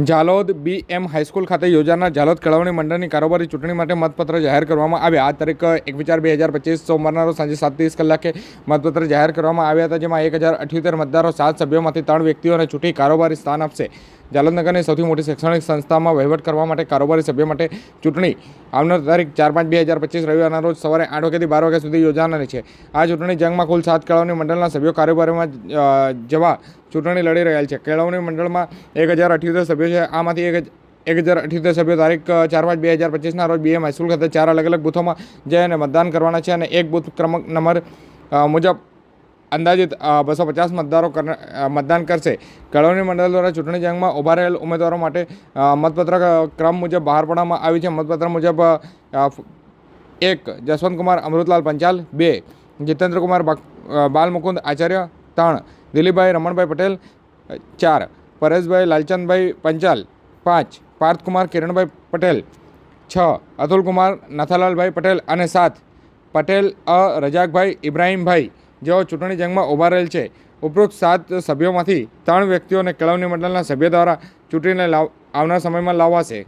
ઝાલોદ બી એમ high school ખાતે યોજાનાર જાલોદ કેળવણી મંડળની કારોબારી ચૂંટણી માટે મતપત્ર જાહેર કરવામાં આવ્યા. આ તારીખ એક ચાર બે હજાર પચીસ સોમવારના રોજ સાંજે સાત ત્રીસ કલાકે મતપત્ર જાહેર કરવામાં આવ્યા હતા, જેમાં એક હજાર અઠ્યોતેર મતદારો સાત સભ્યોમાંથી ત્રણ વ્યક્તિઓને ચૂંટી કારોબારી સ્થાન આપશે. ઝાલોદ સૌથી મોટી શૈક્ષણિક સંસ્થામાં વહીવટ કરવા માટે કારોબારી સભ્ય માટે ચૂંટણી આવનાર તારીખ ચાર પાંચ બે હજાર પચીસ રવિવારના રોજ સવારે આઠ વાગ્યાથી બાર વાગ્યા સુધી યોજાનારી છે. આ ચૂંટણી જંગમાં કુલ સાત કેળવણી મંડળના સભ્યો કારોબારીમાં જવા ચૂંટણી લડી રહ્યા છે. કેળવણી મંડળમાં એક હજાર અઠ્યોતેર સભ્યો છે. આમાંથી એક એક હજાર અઠ્યોતેર સભ્યો તારીખ ચાર પાંચ બે હજાર પચીસના રોજ બીએમ હાઈસ્કૂલ ખાતે ચાર અલગ અલગ બૂથોમાં જઈ અને મતદાન કરવાના છે અને એક બૂથ ક્રમાંક નંબર મુજબ અંદાજિત બસો પચાસ મતદારો મતદાન કરશે. કેળવણી મંડળ દ્વારા ચૂંટણી જંગમાં ઊભા રહેલ ઉમેદવારો માટે મતપત્ર ક્રમ મુજબ બહાર પાડવામાં આવી છે. મતપત્ર મુજબ એક, જસવંતકુમાર, અમૃતલાલ પંચાલ, બે, જીતેન્દ્રકુમાર બાલમુકુંદ, આચાર્ય, ત્રણ, દિલીપભાઈ રમણભાઈ પટેલ ચાર, પરેશભાઈ લાલચંદભાઈ પંચાલ, પાંચ, પાર્થકુમાર કિરણભાઈ પટેલ, છ, અતુલકુમાર નાથાલાલભાઈ પટેલ અને સાત, પટેલ, અ, રજાકભાઈ, ઇબ્રાહીમભાઈ જેઓ ચૂંટણી જંગમાં ઊભા રહેલ છે. ઉપરોક્ત સાત સભ્યોમાંથી ત્રણ વ્યક્તિઓને કેળવણી મંડળના સભ્ય દ્વારા ચૂંટણીને લાવ, આવનાર સમયમાં લાવાશે